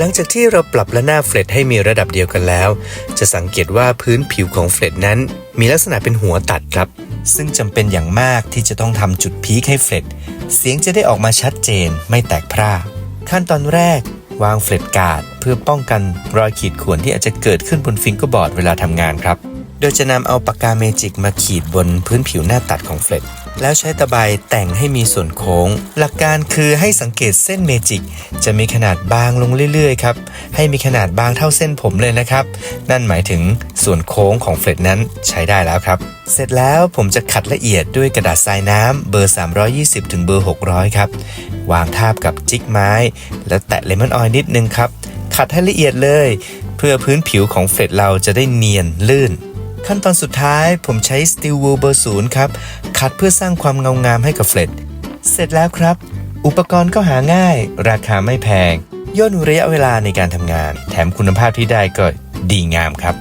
หลังจากที่เราปรับระนาบเฟลตให้มีระดับเดียวกันแล้ว จะสังเกตว่าพื้นผิวของเฟลตนั้น มีลักษณะเป็นหัวตัดครับ ซึ่งจำเป็นอย่างมากที่จะต้องทำจุดพีคให้เฟลตเสียงจะได้ออกมาชัดเจนไม่แตกพร่าขั้นตอนแรก วางเฟลตการ์ดเพื่อป้องกันรอยขีดข่วนที่อาจจะเกิดขึ้นบนฟิงเกอร์บอร์ดเวลาทำงานครับ โดยจะนำเอาปากกาเมจิกมาขีดบนพื้นผิวหน้าตัดของเฟลตแล้วใช้ตะไบแต่งให้มีส่วนโค้ง หลักการคือให้สังเกตเส้นเมจิก จะมีขนาดบางลงเรื่อยๆครับ ให้มีขนาดบางเท่าเส้นผมเลยนะครับ นั่นหมายถึงส่วนโค้งของเฟลตนั้นใช้ได้แล้วครับ เสร็จแล้วผมจะขัดละเอียดด้วยกระดาษทรายน้ำเบอร์ 320 ถึงเบอร์ 600 ครับ วางทาบกับจิกไม้ แล้วแตะเลมอนออยล์นิดนึงครับ ขัดให้ละเอียดเลย เพื่อพื้นผิวของเฟลตเราจะได้เนียนลื่น ขั้นตอนสุดท้ายผมใช้ Steel Wool เบอร์ศูนย์ครับขัดเพื่อสร้างความเงางามให้กับเฟลตเสร็จแล้วครับ อุปกรณ์ก็หาง่าย ราคาไม่แพงย่นระยะเวลาในการทำงาน แถมคุณภาพที่ได้ก็ดีงามครับ